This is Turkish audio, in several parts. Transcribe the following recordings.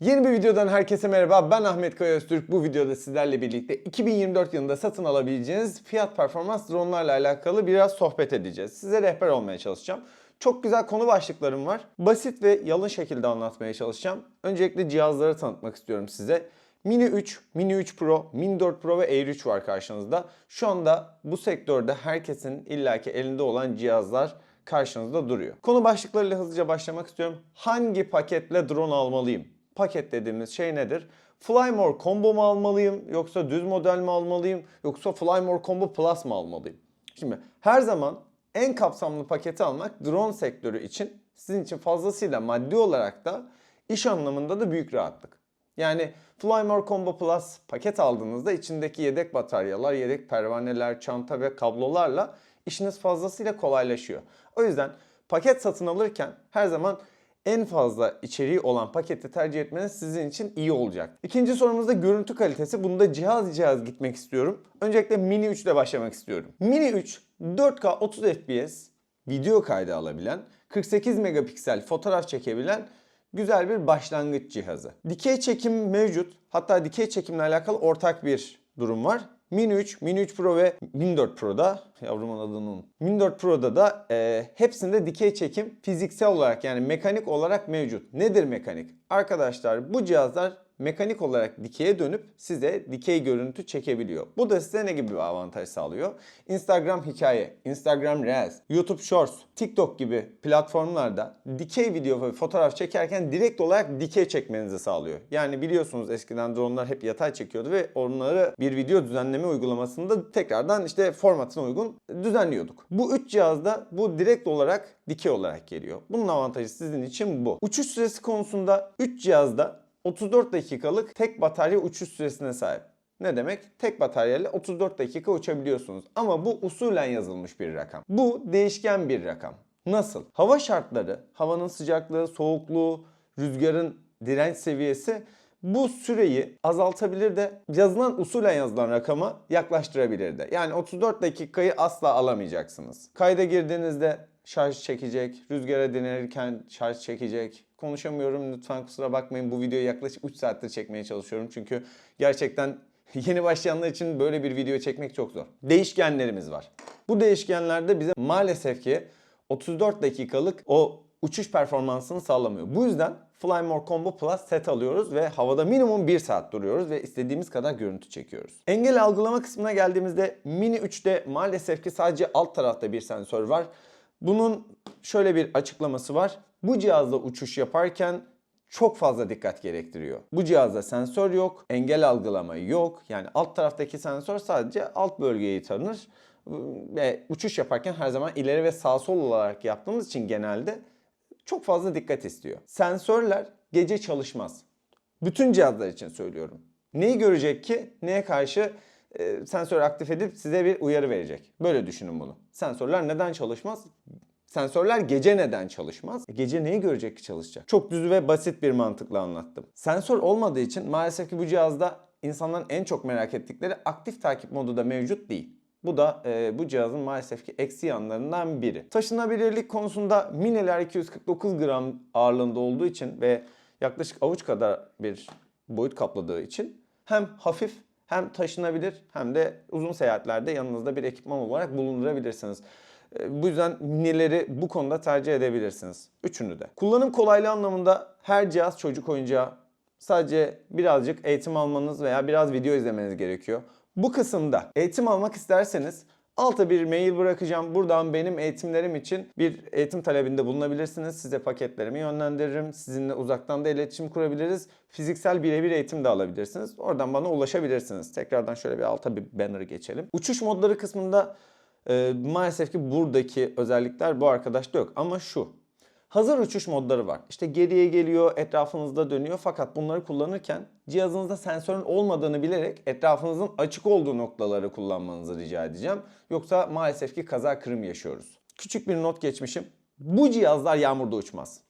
Yeni bir videodan herkese merhaba. Ben Ahmet Kaya Öztürk. Bu videoda sizlerle birlikte 2024 yılında satın alabileceğiniz fiyat performans dronlarla alakalı biraz sohbet edeceğiz. Size rehber olmaya çalışacağım. Çok güzel konu başlıklarım var. Basit ve yalın şekilde anlatmaya çalışacağım. Öncelikle cihazları tanıtmak istiyorum size. Mini 3, Mini 3 Pro, Mini 4 Pro ve Air 3 var karşınızda. Şu anda bu sektörde herkesin illaki elinde olan cihazlar karşınızda duruyor. Konu başlıklarıyla hızlıca başlamak istiyorum. Hangi paketle drone almalıyım? Paket dediğimiz şey nedir? Flymore Combo mu almalıyım yoksa düz model mi almalıyım yoksa Flymore Combo Plus mı almalıyım? Şimdi her zaman en kapsamlı paketi almak drone sektörü için sizin için fazlasıyla maddi olarak da iş anlamında da büyük rahatlık. Yani Flymore Combo Plus paket aldığınızda içindeki yedek bataryalar, yedek pervaneler, çanta ve kablolarla işiniz fazlasıyla kolaylaşıyor. O yüzden paket satın alırken her zaman en fazla içeriği olan paketi tercih etmeniz sizin için iyi olacak. İkinci sorumuzda görüntü kalitesi. Bunda cihaz cihaz gitmek istiyorum. Öncelikle Mini 3 ile başlamak istiyorum. Mini 3 4K 30 FPS video kaydı alabilen, 48 megapiksel fotoğraf çekebilen güzel bir başlangıç cihazı. Dikey çekim mevcut. Hatta dikey çekimle alakalı ortak bir durum var. Mini 3, Mini 3 Pro ve Mini 4 Pro'da, yavrumun adını unuttum. Mini 4 Pro'da da e, hepsinde dikey çekim fiziksel olarak yani mekanik olarak mevcut. Nedir mekanik? Arkadaşlar bu cihazlar mekanik olarak dikeye dönüp size dikey görüntü çekebiliyor. Bu da size ne gibi bir avantaj sağlıyor? Instagram hikaye, Instagram Reels, YouTube Shorts, TikTok gibi platformlarda dikey video ve fotoğraf çekerken direkt olarak dikey çekmenizi sağlıyor. Yani biliyorsunuz eskiden dronlar hep yatay çekiyordu ve onları bir video düzenleme uygulamasında tekrardan işte formatına uygun düzenliyorduk. Bu üç cihazda bu direkt olarak dikey olarak geliyor. Bunun avantajı sizin için bu. Uçuş süresi konusunda 3 cihazda 34 dakikalık tek batarya uçuş süresine sahip. Ne demek? Tek bataryayla 34 dakika uçabiliyorsunuz. Ama bu usulen yazılmış bir rakam. Bu değişken bir rakam. Nasıl? Hava şartları, havanın sıcaklığı, soğukluğu, rüzgarın direnç seviyesi bu süreyi azaltabilir de yazılan usulen yazılan rakama yaklaştırabilir de. Yani 34 dakikayı asla alamayacaksınız. Kayda girdiğinizde şarj çekecek, rüzgara dinlenirken şarj çekecek. Konuşamıyorum lütfen kusura bakmayın bu videoyu yaklaşık 3 saattir çekmeye çalışıyorum. Çünkü gerçekten yeni başlayanlar için böyle bir video çekmek çok zor. Değişkenlerimiz var. Bu değişkenlerde bize maalesef ki 34 dakikalık o uçuş performansını sağlamıyor. Bu yüzden Flymore Combo Plus set alıyoruz ve havada minimum 1 saat duruyoruz ve istediğimiz kadar görüntü çekiyoruz. Engel algılama kısmına geldiğimizde Mini 3'te maalesef ki sadece alt tarafta bir sensör var. Bunun şöyle bir açıklaması var. Bu cihazla uçuş yaparken çok fazla dikkat gerektiriyor. Bu cihazda sensör yok, engel algılama yok. Yani alt taraftaki sensör sadece alt bölgeyi tanır ve uçuş yaparken her zaman ileri ve sağ sol olarak yaptığımız için genelde çok fazla dikkat istiyor. Sensörler gece çalışmaz. Bütün cihazlar için söylüyorum. Neyi görecek ki? Neye karşı e, sensör aktif edip size bir uyarı verecek. Böyle düşünün bunu. Sensörler neden çalışmaz? Sensörler gece neden çalışmaz? E, Gece neyi görecek ki çalışacak? Çok düz ve basit bir mantıkla anlattım. Sensör olmadığı için maalesef ki bu cihazda insanların en çok merak ettikleri aktif takip modu da mevcut değil. Bu da e, bu cihazın maalesef ki eksi yanlarından biri. Taşınabilirlik konusunda Mini'ler 249 gram ağırlığında olduğu için ve yaklaşık avuç kadar bir boyut kapladığı için hem hafif hem taşınabilir hem de uzun seyahatlerde yanınızda bir ekipman olarak bulundurabilirsiniz. E, Bu yüzden minileri bu konuda tercih edebilirsiniz. Üçünü de. Kullanım kolaylığı anlamında her cihaz çocuk oyuncağı. Sadece birazcık eğitim almanız veya biraz video izlemeniz gerekiyor. Bu kısımda eğitim almak isterseniz alta bir mail bırakacağım. Buradan benim eğitimlerim için bir eğitim talebinde bulunabilirsiniz. Size paketlerimi yönlendiririm. Sizinle uzaktan da iletişim kurabiliriz. Fiziksel birebir eğitim de alabilirsiniz. Oradan bana ulaşabilirsiniz. Tekrardan şöyle bir alta bir banner geçelim. Uçuş modları kısmında e, maalesef ki buradaki özellikler bu arkadaşta yok. Ama şu. Hazır uçuş modları var. İşte geriye geliyor, etrafınızda dönüyor. Fakat bunları kullanırken cihazınızda sensörün olmadığını bilerek etrafınızın açık olduğu noktaları kullanmanızı rica edeceğim. Yoksa maalesef ki kaza kırım yaşıyoruz. Küçük bir not geçmişim. Bu cihazlar yağmurda uçmaz.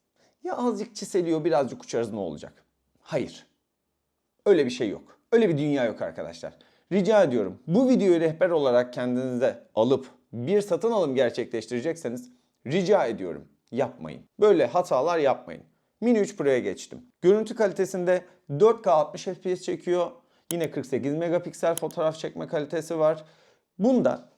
Ya azıcık çiseliyor, birazcık uçarız ne olacak? Hayır. Öyle bir şey yok. Öyle bir dünya yok arkadaşlar. Rica ediyorum bu videoyu rehber olarak kendinize alıp bir satın alım gerçekleştirecekseniz rica ediyorum yapmayın. Böyle hatalar yapmayın. Mini 3 Pro'ya geçtim. Görüntü kalitesinde 4K 60 FPS çekiyor. Yine 48 megapiksel fotoğraf çekme kalitesi var. Bunda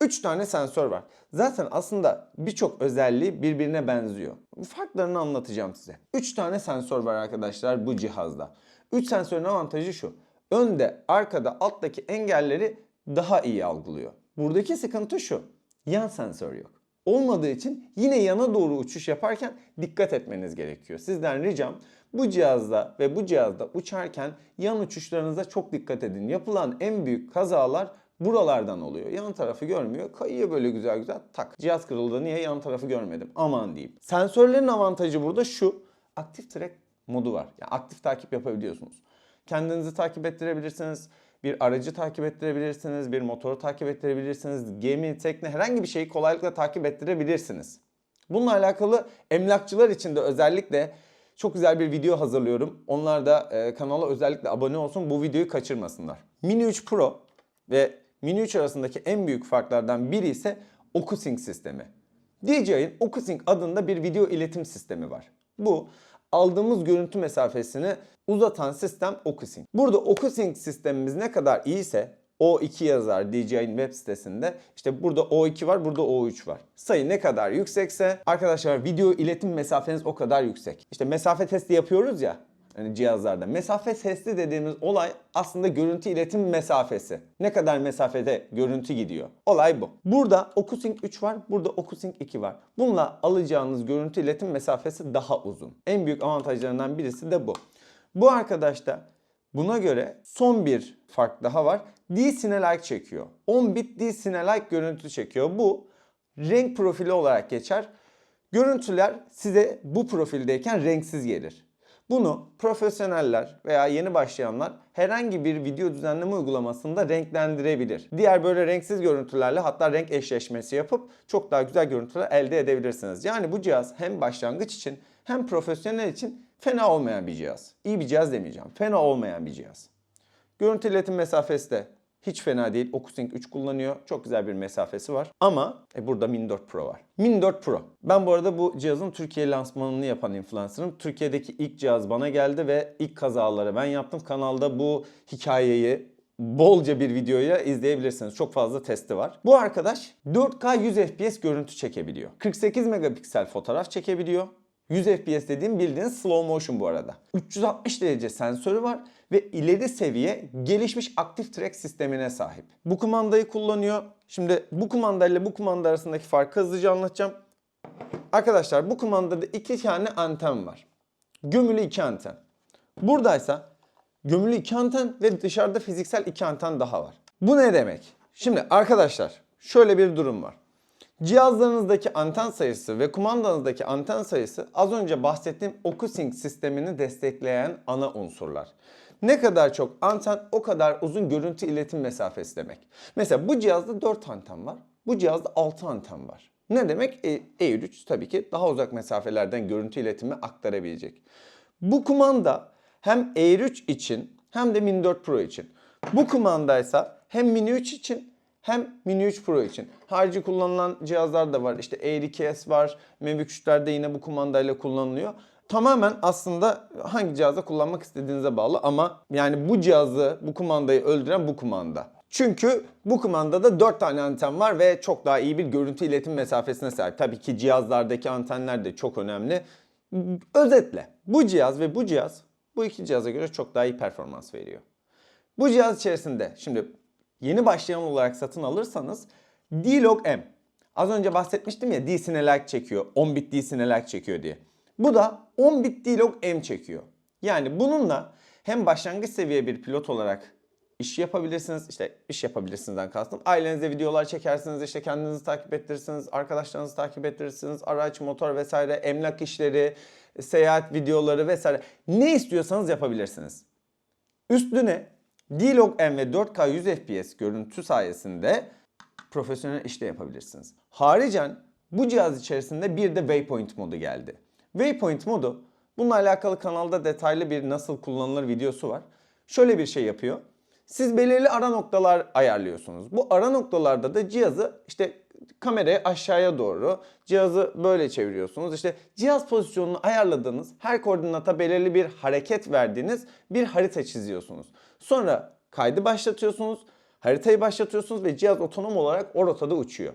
3 tane sensör var. Zaten aslında birçok özelliği birbirine benziyor. Farklarını anlatacağım size. 3 tane sensör var arkadaşlar bu cihazda. 3 sensörün avantajı şu. Önde, arkada, alttaki engelleri daha iyi algılıyor. Buradaki sıkıntı şu. Yan sensör yok. Olmadığı için yine yana doğru uçuş yaparken dikkat etmeniz gerekiyor. Sizden ricam bu cihazda ve bu cihazda uçarken yan uçuşlarınıza çok dikkat edin. Yapılan en büyük kazalar buralardan oluyor. Yan tarafı görmüyor. Kayıyor böyle güzel güzel tak. Cihaz kırıldı niye yan tarafı görmedim. Aman diyeyim. Sensörlerin avantajı burada şu. Aktif track modu var. Yani aktif takip yapabiliyorsunuz. Kendinizi takip ettirebilirsiniz. Bir aracı takip ettirebilirsiniz. Bir motoru takip ettirebilirsiniz. Gemi, tekne herhangi bir şeyi kolaylıkla takip ettirebilirsiniz. Bununla alakalı emlakçılar için de özellikle çok güzel bir video hazırlıyorum. Onlar da e, kanala özellikle abone olsun. Bu videoyu kaçırmasınlar. Mini 3 Pro ve Mini 3 arasındaki en büyük farklardan biri ise OcuSync sistemi. DJI'nin OcuSync adında bir video iletim sistemi var. Bu aldığımız görüntü mesafesini uzatan sistem OcuSync. Burada OcuSync sistemimiz ne kadar iyiyse O2 yazar DJI'nin web sitesinde. İşte burada O2 var, burada O3 var. Sayı ne kadar yüksekse arkadaşlar video iletim mesafeniz o kadar yüksek. İşte mesafe testi yapıyoruz ya hani cihazlarda. Mesafe testi dediğimiz olay aslında görüntü iletim mesafesi. Ne kadar mesafede görüntü gidiyor. Olay bu. Burada OcuSync 3 var, burada OcuSync 2 var. Bununla alacağınız görüntü iletim mesafesi daha uzun. En büyük avantajlarından birisi de bu. Bu arkadaş da buna göre son bir fark daha var. D-Cine-like çekiyor. 10 bit D-Cine-like görüntü çekiyor. Bu renk profili olarak geçer. Görüntüler size bu profildeyken renksiz gelir. Bunu profesyoneller veya yeni başlayanlar herhangi bir video düzenleme uygulamasında renklendirebilir. Diğer böyle renksiz görüntülerle hatta renk eşleşmesi yapıp çok daha güzel görüntüler elde edebilirsiniz. Yani bu cihaz hem başlangıç için hem profesyonel için fena olmayan bir cihaz. İyi bir cihaz demeyeceğim. Fena olmayan bir cihaz. Görüntü iletim mesafesi de hiç fena değil. OcuSync 3 kullanıyor. Çok güzel bir mesafesi var. Ama e, burada Mini 4 Pro var. Mini 4 Pro. Ben bu arada bu cihazın Türkiye lansmanını yapan influencer'ım. Türkiye'deki ilk cihaz bana geldi ve ilk kazaları ben yaptım. Kanalda bu hikayeyi bolca bir videoya izleyebilirsiniz. Çok fazla testi var. Bu arkadaş 4K 100 FPS görüntü çekebiliyor. 48 megapiksel fotoğraf çekebiliyor. 100 FPS dediğim bildiğiniz slow motion bu arada. 360 derece sensörü var ve ileri seviye gelişmiş aktif track sistemine sahip. Bu kumandayı kullanıyor. Şimdi bu kumanda ile bu kumanda arasındaki farkı hızlıca anlatacağım. Arkadaşlar bu kumandada iki tane anten var. Gömülü iki anten. Buradaysa gömülü iki anten ve dışarıda fiziksel iki anten daha var. Bu ne demek? Şimdi arkadaşlar şöyle bir durum var. Cihazlarınızdaki anten sayısı ve kumandanızdaki anten sayısı az önce bahsettiğim OcuSync sistemini destekleyen ana unsurlar. Ne kadar çok anten o kadar uzun görüntü iletim mesafesi demek. Mesela bu cihazda 4 anten var. Bu cihazda 6 anten var. Ne demek? E, E3 tabii ki daha uzak mesafelerden görüntü iletimi aktarabilecek. Bu kumanda hem E3 için hem de Mini 4 Pro için. Bu kumandaysa hem Mini 3 için hem Mini 3 Pro için. Harici kullanılan cihazlar da var. İşte Air 2S var. Mavic 3'lerde yine bu kumandayla kullanılıyor. Tamamen aslında hangi cihazda kullanmak istediğinize bağlı ama yani bu cihazı, bu kumandayı öldüren bu kumanda. Çünkü bu kumandada 4 tane anten var ve çok daha iyi bir görüntü iletim mesafesine sahip. Tabii ki cihazlardaki antenler de çok önemli. Özetle bu cihaz ve bu cihaz bu iki cihaza göre çok daha iyi performans veriyor. Bu cihaz içerisinde şimdi yeni başlayan olarak satın alırsanız D-Log M. Az önce bahsetmiştim ya D-Cine-like çekiyor. 10 bit D-Cine-like çekiyor diye. Bu da 10 bit D-Log M çekiyor. Yani bununla hem başlangıç seviye bir pilot olarak iş yapabilirsiniz. İşte iş yapabilirsinizden kastım. Ailenize videolar çekersiniz, işte kendinizi takip ettirirsiniz, arkadaşlarınızı takip ettirirsiniz, araç, motor vesaire, emlak işleri, seyahat videoları vesaire. Ne istiyorsanız yapabilirsiniz. Üstüne D-Log M ve 4K 100 FPS görüntü sayesinde profesyonel işte yapabilirsiniz. Haricen bu cihaz içerisinde bir de Waypoint modu geldi. Waypoint modu bununla alakalı kanalda detaylı bir nasıl kullanılır videosu var. Şöyle bir şey yapıyor. Siz belirli ara noktalar ayarlıyorsunuz. Bu ara noktalarda da cihazı işte kamerayı aşağıya doğru cihazı böyle çeviriyorsunuz. İşte cihaz pozisyonunu ayarladığınız her koordinata belirli bir hareket verdiğiniz bir harita çiziyorsunuz. Sonra kaydı başlatıyorsunuz, haritayı başlatıyorsunuz ve cihaz otonom olarak o rotada uçuyor.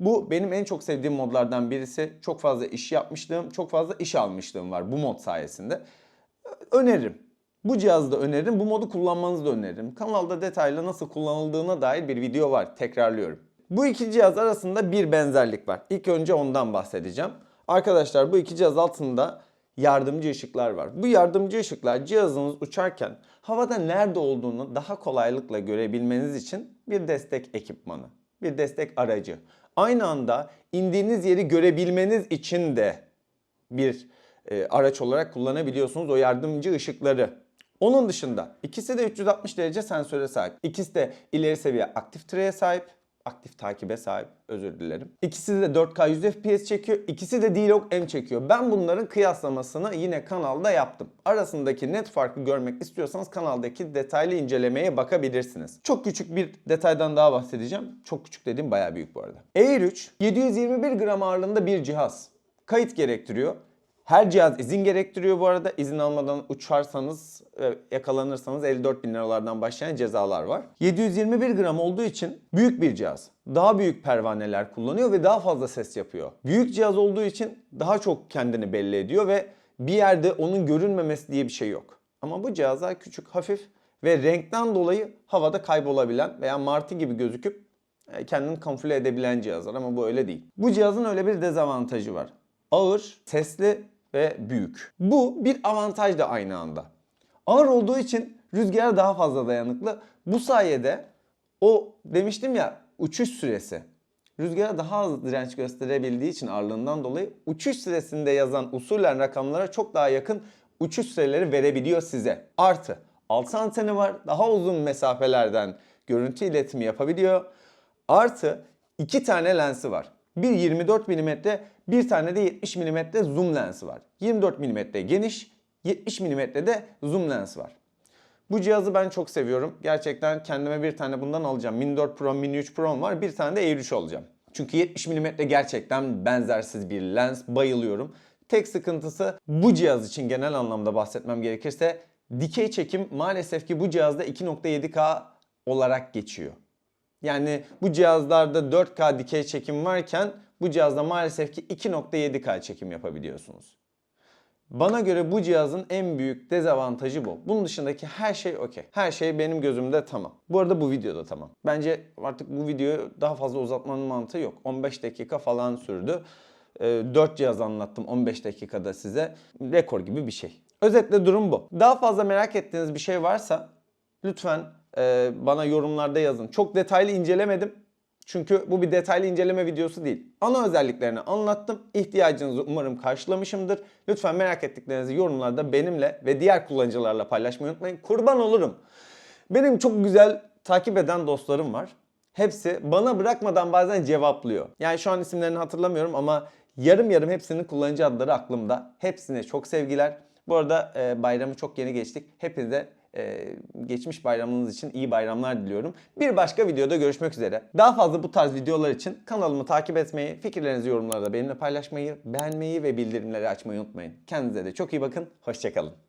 Bu benim en çok sevdiğim modlardan birisi. Çok fazla iş yapmışlığım, çok fazla iş almışlığım var bu mod sayesinde. Öneririm. Bu cihazı da öneririm. Bu modu kullanmanızı da öneririm. Kanalda detaylı nasıl kullanıldığına dair bir video var. Tekrarlıyorum. Bu iki cihaz arasında bir benzerlik var. İlk önce ondan bahsedeceğim. Arkadaşlar bu iki cihaz altında yardımcı ışıklar var. Bu yardımcı ışıklar cihazınız uçarken havada nerede olduğunu daha kolaylıkla görebilmeniz için bir destek ekipmanı, bir destek aracı. Aynı anda indiğiniz yeri görebilmeniz için de bir e, araç olarak kullanabiliyorsunuz o yardımcı ışıkları. Onun dışında ikisi de 360 derece sensöre sahip. İkisi de ileri seviye aktif traye sahip. Aktif takibe sahip özür dilerim. İkisi de 4K 100 FPS çekiyor. İkisi de D-Log M çekiyor. Ben bunların kıyaslamasını yine kanalda yaptım. Arasındaki net farkı görmek istiyorsanız kanaldaki detaylı incelemeye bakabilirsiniz. Çok küçük bir detaydan daha bahsedeceğim. Çok küçük dediğim bayağı büyük bu arada. Air 3 721 gram ağırlığında bir cihaz. Kayıt gerektiriyor. Her cihaz izin gerektiriyor bu arada. İzin almadan uçarsanız, yakalanırsanız 54 bin liralardan başlayan cezalar var. 721 gram olduğu için büyük bir cihaz. Daha büyük pervaneler kullanıyor ve daha fazla ses yapıyor. Büyük cihaz olduğu için daha çok kendini belli ediyor ve bir yerde onun görünmemesi diye bir şey yok. Ama bu cihazlar küçük, hafif ve renkten dolayı havada kaybolabilen veya martı gibi gözüküp e, kendini kamufle edebilen cihazlar ama bu öyle değil. Bu cihazın öyle bir dezavantajı var. Ağır, sesli ve büyük. Bu bir avantaj da aynı anda. Ağır olduğu için rüzgara daha fazla dayanıklı. Bu sayede o demiştim ya uçuş süresi rüzgara daha az direnç gösterebildiği için ağırlığından dolayı uçuş süresinde yazan usulen rakamlara çok daha yakın uçuş süreleri verebiliyor size. Artı altı anteni var. Daha uzun mesafelerden görüntü iletimi yapabiliyor. Artı iki tane lensi var. Bir 24 mm, bir tane de 70 mm zoom lensi var. 24 mm geniş, 70 mm de zoom lens var. Bu cihazı ben çok seviyorum. Gerçekten kendime bir tane bundan alacağım. Mini 4 Pro, Mini 3 Pro'm var. Bir tane de Air 3 alacağım. Çünkü 70 mm gerçekten benzersiz bir lens. Bayılıyorum. Tek sıkıntısı bu cihaz için genel anlamda bahsetmem gerekirse dikey çekim maalesef ki bu cihazda 2.7K olarak geçiyor. Yani bu cihazlarda 4K dikey çekim varken bu cihazda maalesef ki 2.7K çekim yapabiliyorsunuz. Bana göre bu cihazın en büyük dezavantajı bu. Bunun dışındaki her şey okey. Her şey benim gözümde tamam. Bu arada bu videoda tamam. Bence artık bu videoyu daha fazla uzatmanın mantığı yok. 15 dakika falan sürdü. 4 cihaz anlattım 15 dakikada size. Rekor gibi bir şey. Özetle durum bu. Daha fazla merak ettiğiniz bir şey varsa lütfen e, bana yorumlarda yazın. Çok detaylı incelemedim. Çünkü bu bir detaylı inceleme videosu değil. Ana özelliklerini anlattım. İhtiyacınızı umarım karşılamışımdır. Lütfen merak ettiklerinizi yorumlarda benimle ve diğer kullanıcılarla paylaşmayı unutmayın. Kurban olurum. Benim çok güzel takip eden dostlarım var. Hepsi bana bırakmadan bazen cevaplıyor. Yani şu an isimlerini hatırlamıyorum ama yarım yarım hepsinin kullanıcı adları aklımda. Hepsine çok sevgiler. Bu arada e, bayramı çok yeni geçtik. Hepinize e, geçmiş bayramınız için iyi bayramlar diliyorum. Bir başka videoda görüşmek üzere. Daha fazla bu tarz videolar için kanalımı takip etmeyi, fikirlerinizi yorumlarda benimle paylaşmayı, beğenmeyi ve bildirimleri açmayı unutmayın. Kendinize de çok iyi bakın. Hoşçakalın.